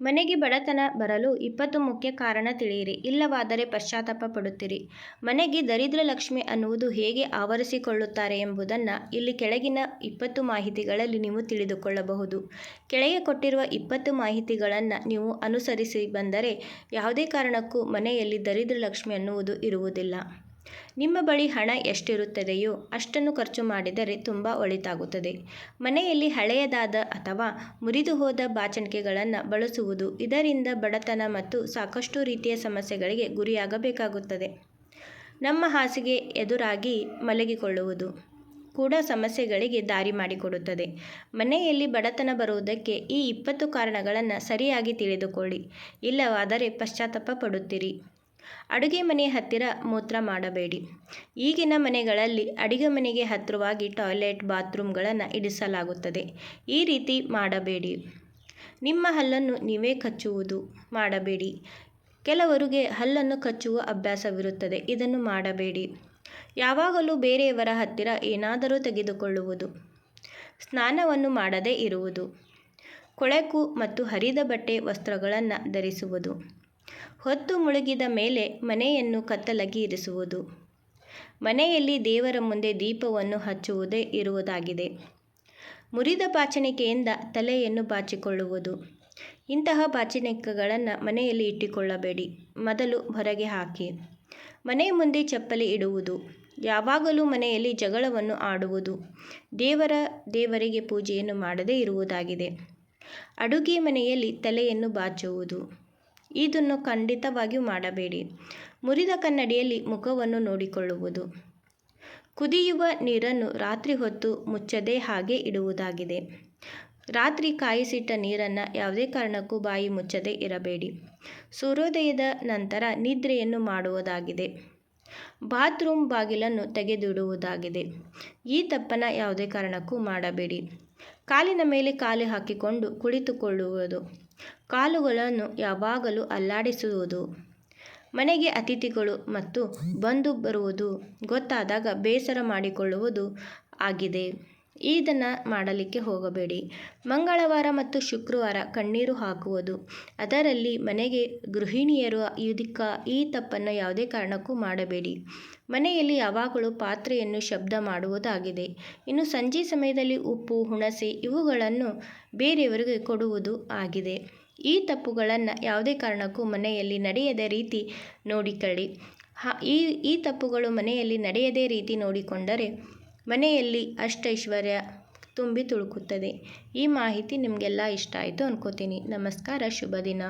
ಮನೆಗೆ ಬಡತನ ಬರಲು ಇಪ್ಪತ್ತು ಮುಖ್ಯ ಕಾರಣ ತಿಳಿಯಿರಿ. ಇಲ್ಲವಾದರೆ ಪಶ್ಚಾತ್ತಾಪ ಪಡುತ್ತೀರಿ. ಮನೆಗೆ ದರಿದ್ರ ಲಕ್ಷ್ಮಿ ಅನ್ನುವುದು ಹೇಗೆ ಆವರಿಸಿಕೊಳ್ಳುತ್ತಾರೆ ಎಂಬುದನ್ನು ಇಲ್ಲಿ ಕೆಳಗಿನ ಇಪ್ಪತ್ತು ಮಾಹಿತಿಗಳಲ್ಲಿ ನೀವು ತಿಳಿದುಕೊಳ್ಳಬಹುದು. ಕೆಳಗೆ ಕೊಟ್ಟಿರುವ ಇಪ್ಪತ್ತು ಮಾಹಿತಿಗಳನ್ನು ನೀವು ಅನುಸರಿಸಿ ಬಂದರೆ ಯಾವುದೇ ಕಾರಣಕ್ಕೂ ಮನೆಯಲ್ಲಿ ದರಿದ್ರ ಲಕ್ಷ್ಮಿ ಅನ್ನುವುದು ಇರುವುದಿಲ್ಲ. ನಿಮ್ಮ ಬಳಿ ಹಣ ಎಷ್ಟಿರುತ್ತದೆಯೋ ಅಷ್ಟನ್ನು ಖರ್ಚು ಮಾಡಿದರೆ ತುಂಬ ಒಳಿತಾಗುತ್ತದೆ. ಮನೆಯಲ್ಲಿ ಹಳೆಯದಾದ ಅಥವಾ ಮುರಿದು ಹೋದ ಬಾಚಣಿಕೆಗಳನ್ನು ಬಳಸುವುದು ಇದರಿಂದ ಬಡತನ ಮತ್ತು ಸಾಕಷ್ಟು ರೀತಿಯ ಸಮಸ್ಯೆಗಳಿಗೆ ಗುರಿಯಾಗಬೇಕಾಗುತ್ತದೆ. ನಮ್ಮ ಹಾಸಿಗೆ ಎದುರಾಗಿ ಮಲಗಿಕೊಳ್ಳುವುದು ಕೂಡ ಸಮಸ್ಯೆಗಳಿಗೆ ದಾರಿ ಮಾಡಿಕೊಡುತ್ತದೆ. ಮನೆಯಲ್ಲಿ ಬಡತನ ಬರುವುದಕ್ಕೆ ಈ ಇಪ್ಪತ್ತು ಕಾರಣಗಳನ್ನು ಸರಿಯಾಗಿ ತಿಳಿದುಕೊಳ್ಳಿ. ಇಲ್ಲವಾದರೆ ಪಶ್ಚಾತ್ತಾಪ ಪಡುತ್ತೀರಿ ಅಡುಗೆ ಮನೆ ಹತ್ತಿರ ಮೂತ್ರ ಮಾಡಬೇಡಿ. ಈಗಿನ ಮನೆಗಳಲ್ಲಿ ಅಡಿಗೆ ಮನೆಗೆ ಹತ್ತಿರವಾಗಿ ಟಾಯ್ಲೆಟ್, ಬಾತ್ರೂಮ್ಗಳನ್ನು ಇಡಿಸಲಾಗುತ್ತದೆ. ಈ ರೀತಿ ಮಾಡಬೇಡಿ. ನಿಮ್ಮ ಹಲ್ಲನ್ನು ನೀವೇ ಕಚ್ಚುವುದು ಮಾಡಬೇಡಿ. ಕೆಲವರಿಗೆ ಹಲ್ಲನ್ನು ಕಚ್ಚುವ ಅಭ್ಯಾಸವಿರುತ್ತದೆ. ಇದನ್ನು ಮಾಡಬೇಡಿ. ಯಾವಾಗಲೂ ಬೇರೆಯವರ ಹತ್ತಿರ ಏನಾದರೂ ತೆಗೆದುಕೊಳ್ಳುವುದು, ಸ್ನಾನವನ್ನು ಮಾಡದೇ ಇರುವುದು, ಕೊಳೆಕು ಮತ್ತು ಹರಿದ ಬಟ್ಟೆ ವಸ್ತ್ರಗಳನ್ನು ಧರಿಸುವುದು. ಹೊತ್ತು ಮುಳುಗಿದ ಮೇಲೆ ಮನೆಯನ್ನು ಕತ್ತಲಗಿ ಇರಿಸುವುದು. ಮನೆಯಲ್ಲಿ ದೇವರ ಮುಂದೆ ದೀಪವನ್ನು ಹಚ್ಚುವುದೇ ಇರುವುದಾಗಿದೆ. ಮುರಿದ ಪಾಚಣಿಕೆಯಿಂದ ತಲೆಯನ್ನು ಬಾಚಿಕೊಳ್ಳುವುದು. ಇಂತಹ ಬಾಚಣಿಕೆಗಳನ್ನು ಮನೆಯಲ್ಲಿ ಇಟ್ಟುಕೊಳ್ಳಬೇಡಿ. ಮೊದಲು ಹೊರಗೆ ಹಾಕಿ. ಮನೆ ಮುಂದೆ ಚಪ್ಪಲಿ ಇಡುವುದು. ಯಾವಾಗಲೂ ಮನೆಯಲ್ಲಿ ಜಗಳವನ್ನು ಆಡುವುದು. ದೇವರ ದೇವರಿಗೆ ಪೂಜೆಯನ್ನು ಮಾಡದೇ ಇರುವುದಾಗಿದೆ. ಅಡುಗೆ ಮನೆಯಲ್ಲಿ ತಲೆಯನ್ನು ಬಾಚುವುದು. ಇದನ್ನು ಖಂಡಿತವಾಗಿಯೂ ಮಾಡಬೇಡಿ. ಮುರಿದ ಕನ್ನಡಿಯಲ್ಲಿ ಮುಖವನ್ನು ನೋಡಿಕೊಳ್ಳುವುದು. ಕುದಿಯುವ ನೀರನ್ನು ರಾತ್ರಿ ಹೊತ್ತು ಮುಚ್ಚದೆ ಹಾಗೆ ಇಡುವುದಾಗಿದೆ. ರಾತ್ರಿ ಕಾಯಿಸಿಟ್ಟ ನೀರನ್ನು ಯಾವುದೇ ಕಾರಣಕ್ಕೂ ಬಾಯಿ ಮುಚ್ಚದೆ ಇರಬೇಡಿ. ಸೂರ್ಯೋದಯದ ನಂತರ ನಿದ್ರೆಯನ್ನು ಮಾಡುವುದಾಗಿದೆ. ಬಾತ್ರೂಮ್ ಬಾಗಿಲನ್ನು ತೆಗೆದಿಡುವುದಾಗಿದೆ. ಈ ತಪ್ಪನ ಯಾವುದೇ ಕಾರಣಕ್ಕೂ ಮಾಡಬೇಡಿ. ಕಾಲಿನ ಮೇಲೆ ಕಾಲು ಹಾಕಿಕೊಂಡು ಕುಳಿತುಕೊಳ್ಳುವುದು. ಕಾಲುಗಳನ್ನು ಯಾವಾಗಲೂ ಅಲ್ಲಾಡಿಸುವುದು ಮನೆಗೆ ಅತಿಥಿಗಳು ಮತ್ತು ಬಂದು ಬರುವುದು ಗೊತ್ತಾದಾಗ ಬೇಸರ ಮಾಡಿಕೊಳ್ಳುವುದು ಆಗಿದೆ. ಇದನ್ನು ಮಾಡಲಿಕ್ಕೆ ಹೋಗಬೇಡಿ. ಮಂಗಳವಾರ ಮತ್ತು ಶುಕ್ರವಾರ ಕಣ್ಣೀರು ಹಾಕುವುದು. ಅದರಲ್ಲಿ ಮನೆಗೆ ಗೃಹಿಣಿಯರು ಇದಕ್ಕ ಈ ತಪ್ಪನ್ನು ಯಾವುದೇ ಕಾರಣಕ್ಕೂ ಮಾಡಬೇಡಿ. ಮನೆಯಲ್ಲಿ ಯಾವಾಗಲೂ ಪಾತ್ರೆಯನ್ನು ಶಬ್ದ ಮಾಡುವುದಾಗಿದೆ. ಇನ್ನು ಸಂಜೆ ಸಮಯದಲ್ಲಿ ಉಪ್ಪು, ಹುಣಸೆ ಇವುಗಳನ್ನು ಬೇರೆಯವರಿಗೆ ಕೊಡುವುದು ಆಗಿದೆ. ಈ ತಪ್ಪುಗಳನ್ನು ಯಾವುದೇ ಕಾರಣಕ್ಕೂ ಮನೆಯಲ್ಲಿ ನಡೆಯದ ರೀತಿ ನೋಡಿಕೊಳ್ಳಿ. ಈ ಈ ತಪ್ಪುಗಳು ಮನೆಯಲ್ಲಿ ನಡೆಯದೇ ರೀತಿ ನೋಡಿಕೊಂಡರೆ ಮನೆಯಲ್ಲಿ ಅಷ್ಟೈಶ್ವರ್ಯ ತುಂಬಿ ತುಳುಕುತ್ತದೆ. ಈ ಮಾಹಿತಿ ನಿಮಗೆಲ್ಲ ಇಷ್ಟ ಆಯಿತು ಅಂದ್ಕೋತೀನಿ ನಮಸ್ಕಾರ ಶುಭ ದಿನ.